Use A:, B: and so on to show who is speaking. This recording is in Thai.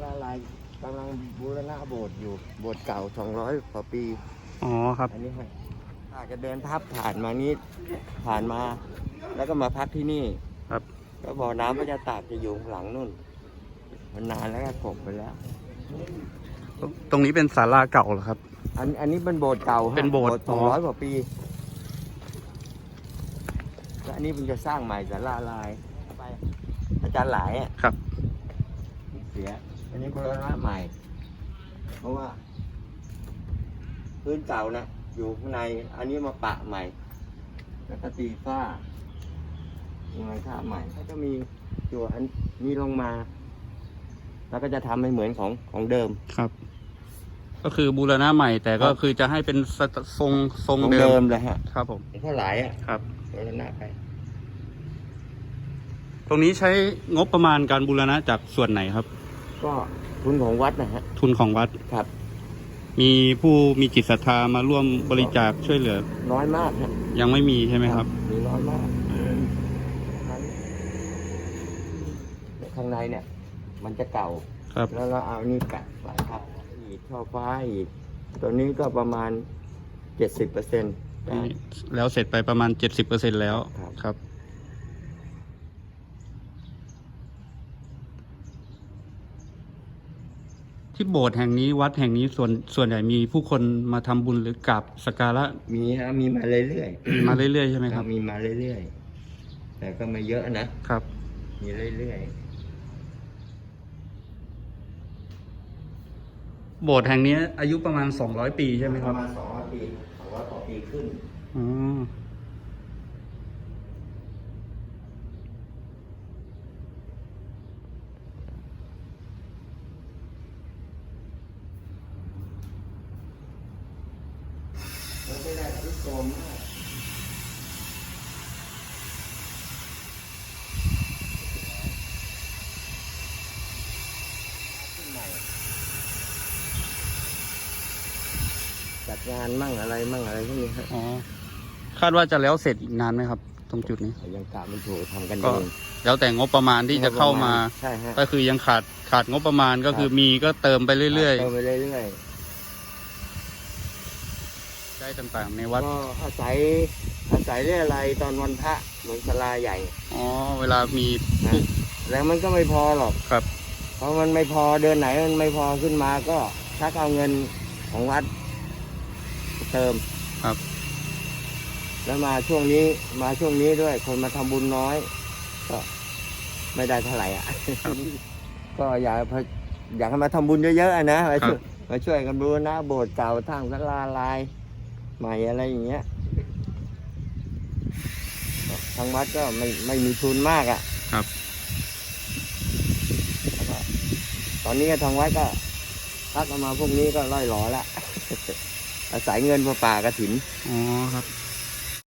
A: สาราลายกำลังบูรณะโบสถ์อยู่ โบสถ์เก่า 200กว่าปี
B: อ๋อครับ
A: อันนี้ฮะอาจจะเดินทับผ่านมานี้ผ่านมา แล้วก็มาพักที่นี่
B: ครับ
A: ก็บ่อน้ำพระยาตากจะอยู่ข้างหลังนู่น มันนานแล้วก็กบไปแล้ว
B: ตรงนี้เป็นศาลาเก่าเหรอครับ
A: อันอันนี้เป็นโบสถ์เก่าฮะ
B: เป็นโบสถ์
A: สองร้อยกว่าปีแล้วอันนี้มันจะสร้างใหม่ศาลาลายไปอาจารย์หลายอะ
B: ครับ
A: เสีย อันนี้บูรณะใหม่ เพราะว่า พื้นเก่านะอยู่ข้างใน อันนี้มาปะใหม่ แล้วก็ตีฝ้ายังไงท่าใหม่ก็จะมีตัวอันนี้ลงมา แล้วก็จะทำให้เหมือนของของเดิม
B: ครับ ก็คือบูรณะใหม่ แต่ก็
A: ครับ
B: คือจะให้เป็นสไตทรงทรง
A: ของ
B: เดิ
A: เดิ
B: ม
A: มเลยฮะ
B: ครับผม
A: เท่าไหร่อะ
B: ครับ
A: บูรณะไป
B: ตรงนี้ใช้งบประมาณการบูรณะจากส่วนไหนครับ
A: ก็ทุนของวัดนะฮะ
B: ทุนของวัด
A: ครับ
B: มีผู้มีจิตศรัทธามาร่วมบริจาคช่วยเหลือ
A: น้อยมากฮะ
B: ยังไม่มีใช่ไหมครับ
A: มีน้อยมากข้างในเนี่ย มันจะเก่า
B: ครับ
A: แล้วเราเอานี่แปะไว้ครับอีกช่อฟ้าอีก ตัวนี้ก็ประมาณเจ็ดสิบเปอร์เซ็นต์
B: แล้วเสร็จไปประมาณ 70%แล้ว
A: ครับ
B: ครับ ที่โบสถ์แห่งนี้วัดแห่งนี้ส่วนส่วนใหญ่มีผู้คนมาทำบุญหรือกราบสักการะ
A: มีฮะมีมาเรื่อย
B: มีมาเรื่อยๆใช่ไหม
A: ๆ
B: ครับ
A: มีมาเรื่อยๆ แต่ก็ไม่เยอะนะ
B: ครับ
A: มีเรื่อย
B: โบสถ์แห่งนี้อายุประมาณ 200 ปีใช่
A: ๆ
B: ไหม
A: ป
B: ครับ
A: ระมาณสองร้อยปีสองร้อยกว่าปีขึ้น
B: อ๋อ
A: ไม่ได้ทุกโทรมมากขึ้นใหม่จัดงานมั่งอะไรมั่งอะไรพวกนี้ฮะ
B: อ๋อ คาดว่าจะแล้วเสร็จอีกนานไหมครับ ตรงจุดนี้
A: ยังกะไม่ถูกทำกัน
B: ก็
A: เอง
B: แล้วแต่งบประมาณที่จะเข้ามา
A: ใช่ฮะ
B: ก็คือยังขาดขาดงบประมาณก็คือมีก็เติมไปเรื่อย
A: เติมไปเรื่อย
B: ๆได้ต่างๆในวัด
A: ๆก็อาศัยอาศัยเรื่องอะไรตอนวันพระเหมือนศาลาใหญ่
B: อ๋อเวลามี
A: นะแล้วมันก็ไม่พอหรอก
B: ครับ
A: เพราะมันไม่พอเดือนไหนมันไม่พอขึ้นมาก็ชักเอาเงินของวัดเติม
B: ครับ
A: แล้วมาช่วงนี้มาช่วงนี้ด้วย คนมาทำบุญน้อย ก็ไม่ได้เท่าไหร่อะ ก็อยากพะอยากให้มาทำบุญเยอะๆอะนะมาช่วยมาช่วยกันบูรณะโบสถ์เก่าทั้งศาลาลาย ใหม่อะไรอย่างเงี้ยทางวัดก็ไม่ไม่มีทุนมากอะ
B: ครับ
A: แล้วก็ตอนนี้ก็ทางวัดก็พักเอามาพวกนี้ก็ร่อยหลอละอาศัยเงินพระป่ากระถิน
B: อ๋อครับ